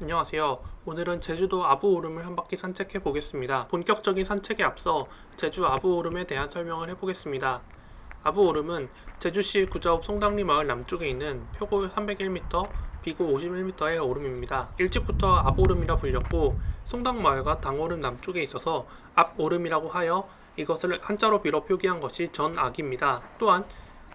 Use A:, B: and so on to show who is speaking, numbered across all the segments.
A: 안녕하세요. 오늘은 제주도 아부 오름을 한 바퀴 산책해 보겠습니다. 본격적인 산책에 앞서 제주 아부 오름에 대한 설명을 해보겠습니다. 아부 오름은 제주시 구자읍 송당리 마을 남쪽에 있는 표고 301m, 비고 51m의 오름입니다. 일찍부터 앞오름이라 불렸고 송당 마을과 당오름 남쪽에 있어서 앞오름이라고 하여 이것을 한자로 빌어 표기한 것이 전악입니다. 또한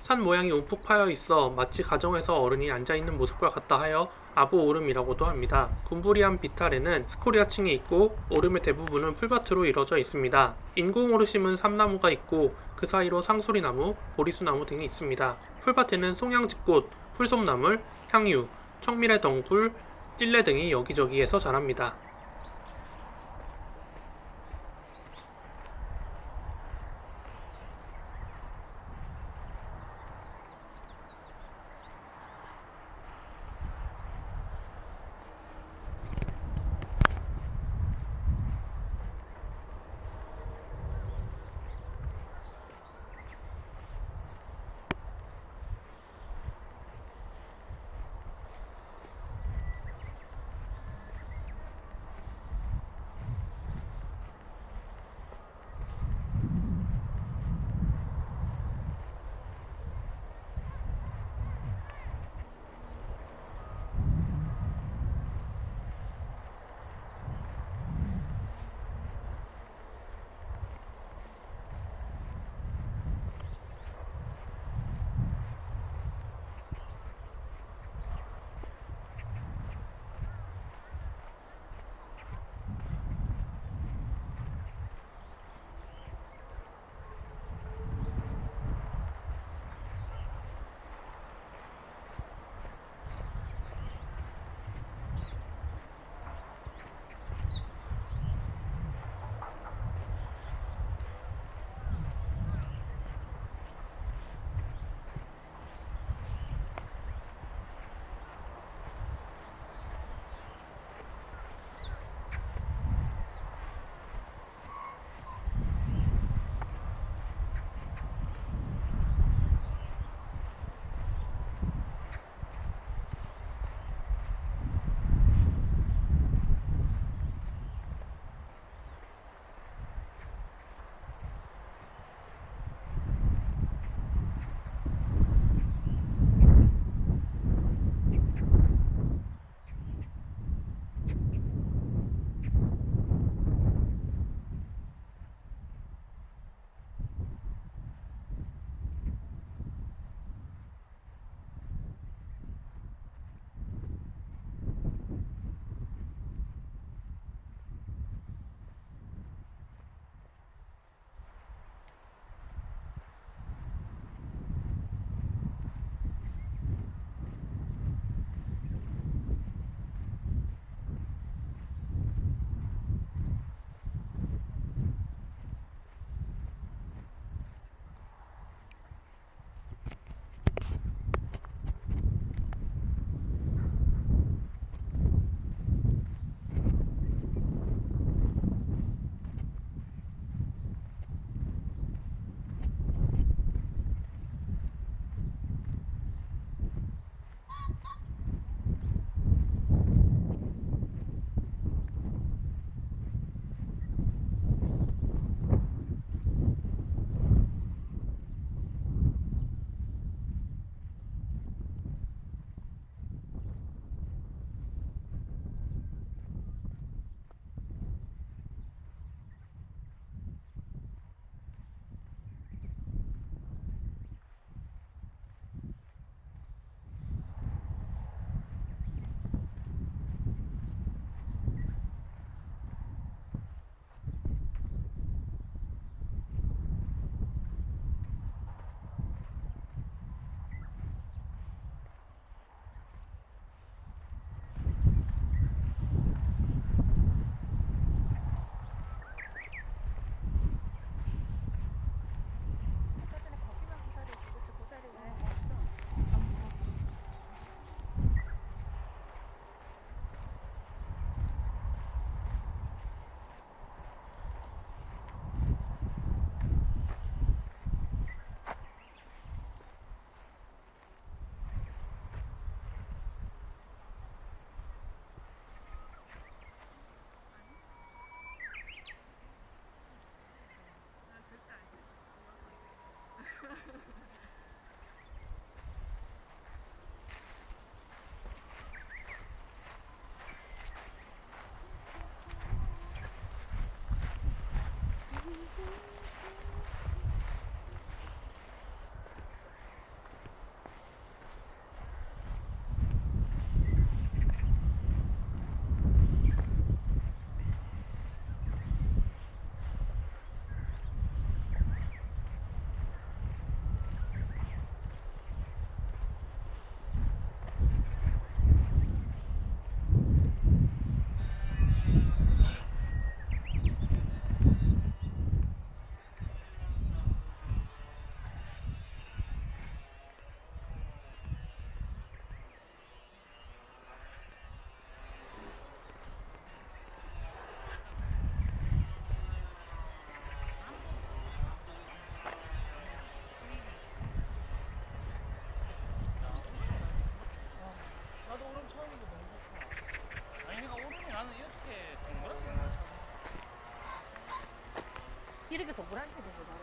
A: 산 모양이 움푹 파여 있어 마치 가정에서 어른이 앉아 있는 모습과 같다 하여 아부 오름이라고도 합니다. 군부리한 비탈에는 스코리아층이 있고 오름의 대부분은 풀밭으로 이루어져 있습니다. 인공으로 심은 삼나무가 있고 그 사이로 상수리나무, 보리수나무 등이 있습니다. 풀밭에는 송양집꽃, 풀솜나물, 향유, 청밀의 덩굴, 찔레 등이 여기저기에서 자랍니다.
B: 이렇게 동그란 색에서
C: 나와.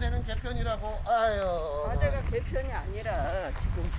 D: 과제는 개편이라고. 아유.
B: 과제가 개편이 아니라 지금